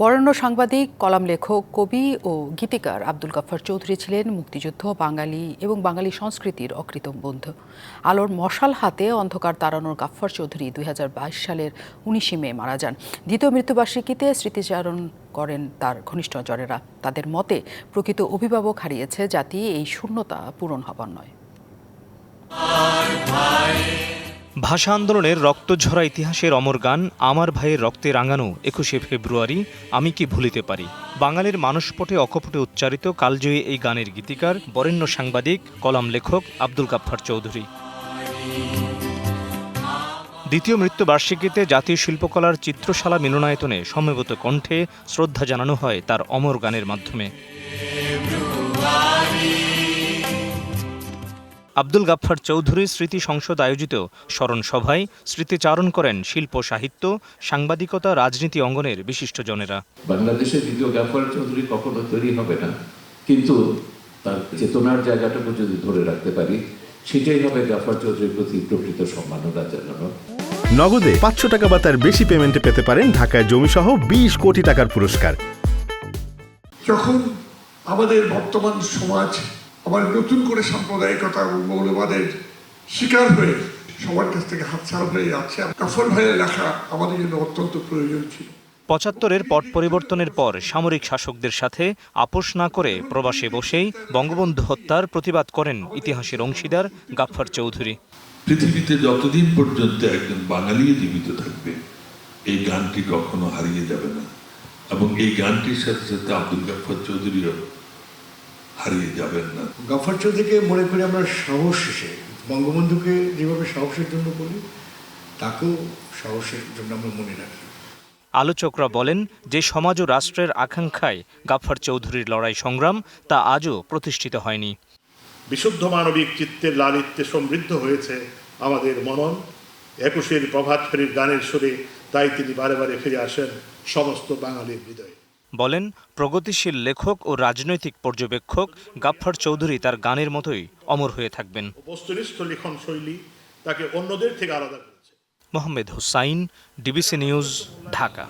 বরেণ্য সাংবাদিক, কলাম লেখক, কবি ও গীতিকার আব্দুল গাফফার চৌধুরী ছিলেন মুক্তিযুদ্ধ, বাঙালি এবং বাঙালি সংস্কৃতির অকৃতম বন্ধু। আলোর মশাল হাতে অন্ধকার তাড়ানোর গাফফার চৌধুরী দুই হাজার বাইশ সালের উনিশে মে মারা যান। দ্বিতীয় মৃত্যুবার্ষিকীতে স্মৃতিচারণ করেন তার ঘনিষ্ঠজনেরা তাদের মতে, প্রকৃত অভিভাবক হারিয়েছে জাতি, এই শূন্যতা পূরণ হবার নয়। ভাষা আন্দোলনের রক্তঝরা ইতিহাসের অমর গান আমার ভাইয়ের রক্তে রাঙানো একুশে ফেব্রুয়ারি, আমি কি ভুলিতে পারি? বাঙালির মানসপটে অকপটে উচ্চারিত কালজয়ী এই গানের গীতিকার বরেণ্য সাংবাদিক, কলাম লেখক আব্দুল গাফফার চৌধুরী। দ্বিতীয় মৃত্যুবার্ষিকীতে জাতীয় শিল্পকলার চিত্রশালা মিলনায়তনে সমবেত কণ্ঠে শ্রদ্ধা জানানো হয় তার অমর গানের মাধ্যমে। আব্দুল গাফফার চৌধুরী স্মৃতি সংসদ আয়োজিত স্মরণ সভায় স্মৃতিচারণ করেন শিল্প সাহিত্য সাংবাদিকতা রাজনীতি অঙ্গনের বিশিষ্টজনেরা। বাংলাদেশের দ্বিতীয় গাফার চৌধুরী কখনো তৈরি হবে না কিন্তু তার চেতনার জায়গাটাকে যদি ধরে রাখতে পারি সেটাই হবে গাফার চৌধুরীর প্রতি প্রকৃত সম্মাননা জানানো নগদে পাঁচশো টাকা বা তার বেশি পেমেন্টে পেতে পারেন ঢাকায় জমিসহ বিশ কোটি টাকার পুরস্কার। যখন আমাদের বর্তমান সমাজ আবার নতুন করে সাম্প্রদায়িকতা এবং মৌলবাদের শিকার হয়ে সবার কাছ থেকে হাতছাড়া হয়ে যাচ্ছে। কাফর ভাইয়ের লেখা আমাদের জন্য অত্যন্ত প্রয়োজন ছিল। পঁচাত্তরের পট পরিবর্তনের পর সামরিক শাসকদের সাথে আপোষ না করে প্রবাসে বসেই বঙ্গবন্ধু হত্যার প্রতিবাদ করেন ইতিহাসের অংশীদার গাফফার চৌধুরী। পৃথিবীতে যতদিন পর্যন্ত একজন বাঙালি জীবিত থাকবে এই গানটি কখনো হারিয়ে যাবে না। এবং এই গানটির সাথে সাথে আব্দুল গাফর চৌধুরীও হারিয়ে যাবেন না। গফর চৌধুরীকে মনে করি আমরা সাহস শেষে বঙ্গবন্ধুকে যেভাবে সাহসের জন্য বলি তাকেও সাহসের জন্য আমরা মনে রাখি। আলোচকরা বলেন যে সমাজ ও রাষ্ট্রের আকাঙ্ক্ষায় গাফফার চৌধুরীর লড়াই সংগ্রাম তা আজও প্রতিষ্ঠিত হয়নি। বিশুদ্ধ মানবিক চিত্তের লালিত্যে সমৃদ্ধ হয়েছে আমাদের মনন। একুশের প্রভাত ফেরির গানের সুরে তাই তিনি বারে বারে ফিরে আসেন সমস্ত বাঙালির হৃদয়ে। বলেন প্রগতিশীল লেখক ও রাজনৈতিক পর্যবেক্ষক গাফফার চৌধুরী তার গানের মতোই অমর হয়ে থাকবেন। বস্তুনিষ্ঠ লিখন শৈলী তাকে অন্যদের থেকে আলাদা করেছে। Mohammad Hussain DBC news Dhaka.